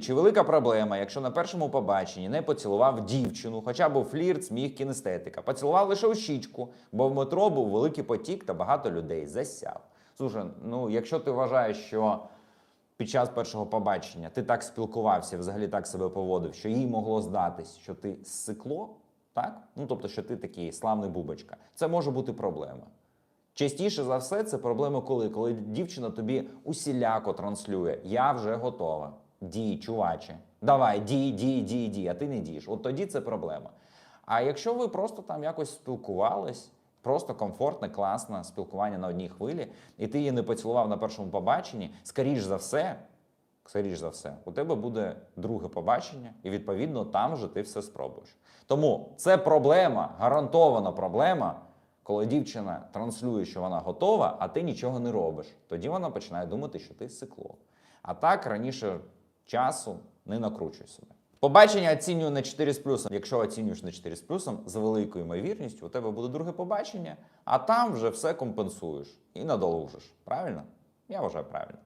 Чи велика проблема, якщо на першому побаченні не поцілував дівчину, хоча був флірт, сміх, кінестетика, поцілував лише у щічку, бо в метро був великий потік та багато людей засяв. Слушай, ну якщо ти вважаєш, що під час першого побачення ти так спілкувався, взагалі так себе поводив, що їй могло здатись, що ти сикло, так? Ну тобто, що ти такий славний бубочка, це може бути проблема. Частіше за все, це проблема коли? Коли дівчина тобі усіляко транслює: Я вже готова. Дій, чуваче. Давай, дій, дій, дій, дій, а ти не дієш. От тоді це проблема. А якщо ви просто там якось спілкувались, просто комфортне, класне спілкування на одній хвилі, і ти її не поцілував на першому побаченні, скоріш за все, скоріш за все, у тебе буде друге побачення, і відповідно там вже ти все спробуєш. Тому це проблема, гарантована проблема, коли дівчина транслює, що вона готова, а ти нічого не робиш. Тоді вона починає думати, що ти сикло. А так раніше часу не накручуй себе. Побачення оцінюю на 4 з плюсом. Якщо оцінюєш на 4 з плюсом, з великою ймовірністю у тебе буде друге побачення, а там вже все компенсуєш і надолужиш. Правильно? Я вважаю правильно.